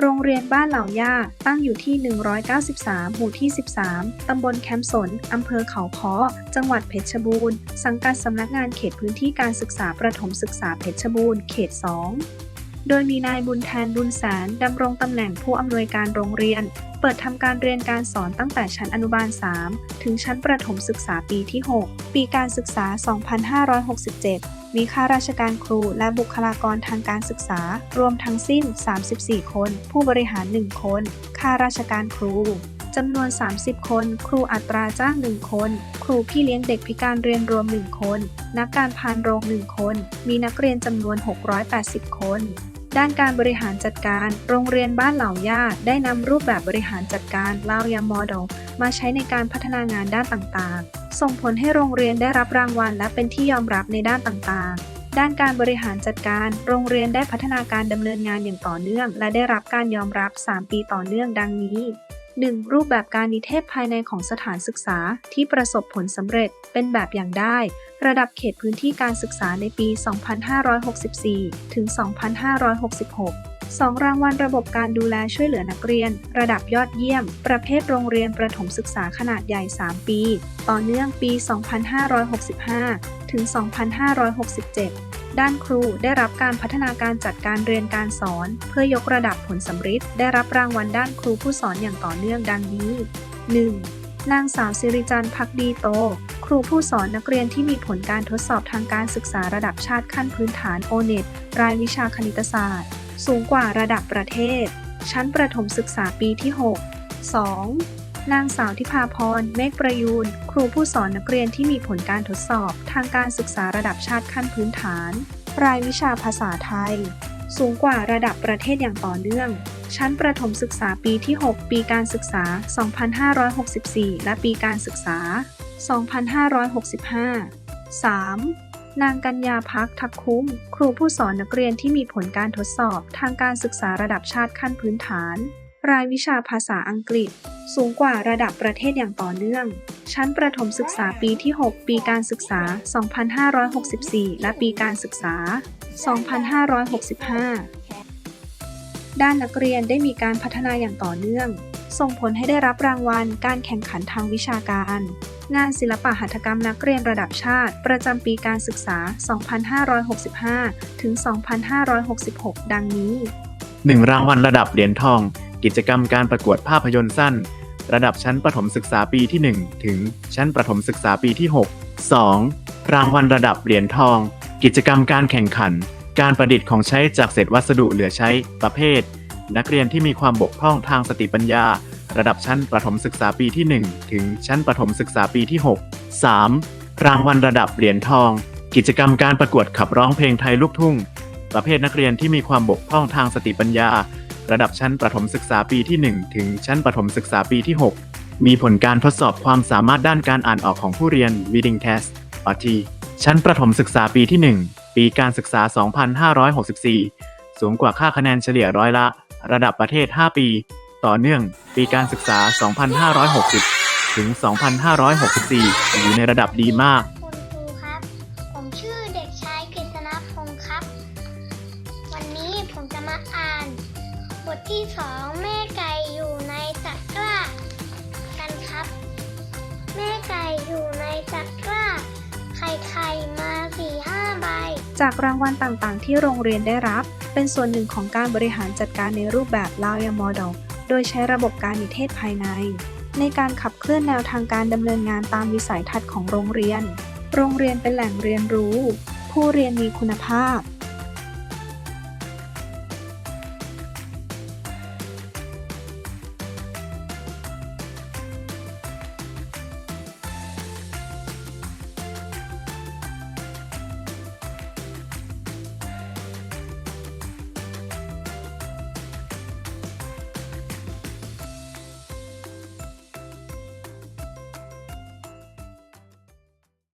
โรงเรียนบ้านเหล่าย่าตั้งอยู่ที่ 193 หมู่ที่ 13 ตำบลแคมป์สน อำเภอเขาค้อ จังหวัดเพชรบูรณ์ สังกัดสำนักงานเขตพื้นที่การศึกษาประถมศึกษาเพชรบูรณ์ เขต 2โดยมีนายบุญแทนบุญแสนดำรงตำแหน่งผู้อำนวยการโรงเรียน เปิดทำการเรียนการสอนตั้งแต่ชั้นอนุบาล 3 ถึงชั้นประถมศึกษาปีที่ 6 ปีการศึกษา 2567 มีข้าราชการครูและบุคลากรทางการศึกษา รวมทั้งสิ้น 34 คน ผู้บริหาร 1 คน ข้าราชการครูจำนวน 30 คน ครูอัตราจ้าง 1 คน ครูพี่เลี้ยงเด็กพิการเรียนรวม 1 คน นักการพานโรง 1 คน มีนักเรียนจำนวน 680 คน ด้านการบริหารจัดการ โรงเรียนบ้านเหล่าญาติได้นำรูปแบบบริหารจัดการลาวยามอดลมาใช้ในการพัฒนางานด้านต่างๆ ส่งผลให้โรงเรียนได้รับรางวัลและเป็นที่ยอมรับในด้านต่างๆด้านการบริหารจัดการ โรงเรียนได้พัฒนาการดำเนินงานอย่างต่อเนื่อง และได้รับการยอมรับ 3 ปีต่อเนื่องดังนี้ 1. รูปแบบการนิเทศภายในของสถานศึกษาที่ประสบผลสำเร็จเป็นแบบอย่างได้ ระดับเขตพื้นที่การศึกษาในปี 2564 ถึง 2566 2 รางวัลระบบการดูแลช่วยเหลือนักเรียน ระดับยอดเยี่ยม ประเภทโรงเรียนประถมศึกษาขนาดใหญ่ 3 ปี ต่อเนื่องปี 2565 ถึง 2567 ด้านครูได้รับการพัฒนาการจัดการเรียนการสอน เพื่อยกระดับผลสำฤทธิ์ได้รับรางวัลด้านครูผู้สอนอย่างต่อเนื่องดังนี้ 1. นางสาวสิริจันทร์พักดีโต ครูผู้สอนนักเรียนที่มีผลการทดสอบทางการศึกษาระดับชาติขั้นพื้นฐานโอเน็ตรายวิชาคณิตศาสตร์ สูงกว่าระดับประเทศ ชั้นประถมศึกษาปีที่ 6 2. นางสาวทิพาพร เมฆประยูน ครูผู้สอนนักเรียนที่มีผลการทดสอบ ทางการศึกษาระดับชาติขั้นพื้นฐาน รายวิชาภาษาไทย สูงกว่าระดับประเทศอย่างต่อเนื่อง ชั้นประถมศึกษาปีที่ 6 ปีการศึกษา 2564 และปีการศึกษา 2565 3. นางกัญญาพักทักคุ้ม ครูผู้สอนนักเรียนที่มีผลการทดสอบ ทางการศึกษาระดับชาติขั้นพื้นฐาน รายวิชาภาษาอังกฤษ สูงกว่าระดับประเทศอย่างต่อเนื่อง ชั้นประถมศึกษาปีที่ 6 ปีการศึกษา 2564 และปีการศึกษา 2565 ด้านนักเรียนได้มีการพัฒนาอย่างต่อเนื่อง ส่งผลให้ได้รับรางวัลการแข่งขันทางวิชาการ งานศิลปะหัตถกรรมนักเรียนระดับชาติ ประจำปีการศึกษา 2565 ถึง 2566 ดังนี้ 1 รางวัลระดับเหรียญทอง กิจกรรมการประกวดภาพยนตร์สั้น ระดับชั้นประถมศึกษาปีที่ 1 ถึงชั้นประถมศึกษาปีที่ 6 2. รางวัลระดับเหรียญทอง กิจกรรมการแข่งขัน การประดิษฐ์ของใช้จากเศษวัสดุเหลือใช้ประเภท นักเรียนที่มีความบกพร่องทางสติปัญญา ระดับชั้นประถมศึกษาปีที่ 1 ถึงชั้นประถมศึกษาปีที่ 6 3. รางวัลระดับเหรียญทอง กิจกรรมการประกวดขับร้องเพลงไทยลูกทุ่ง ประเภทนักเรียนที่มีความบกพร่องทางสติปัญญา ระดับชั้นประถมศึกษาปีที่ 1 ถึงชั้นประถมศึกษาปีที่ 6 มีผลการทดสอบความสามารถด้านการอ่านออกของผู้เรียน reading test ออทีชั้นประถมศึกษาปีที่ 1 ปีการศึกษา 2564 สูงกว่าค่าคะแนนเฉลี่ยร้อยละ ระดับประเทศ 5 ปี ต่อเนื่อง ปีการศึกษา 2560 ถึง 2564 อยู่ในระดับดีมาก ทที่สองแม่ไก่อยู่ในตะกร้า กันครับ แม่ไก่อยู่ในตะกร้า ไข่ไข่มาสี่ห้าใบ จากรางวัลต่างๆ ที่โรงเรียนได้รับ เป็นส่วนหนึ่งของการบริหารจัดการในรูปแบบลาวยามอดลโดยใช้ระบบการนิเทศภายใน ในการขับเคลื่อนแนวทางการดำเนินงานตามวิสัยทัศน์ของโรงเรียน โรงเรียนเป็นแหล่งเรียนรู้ ผู้เรียนมีคุณภาพ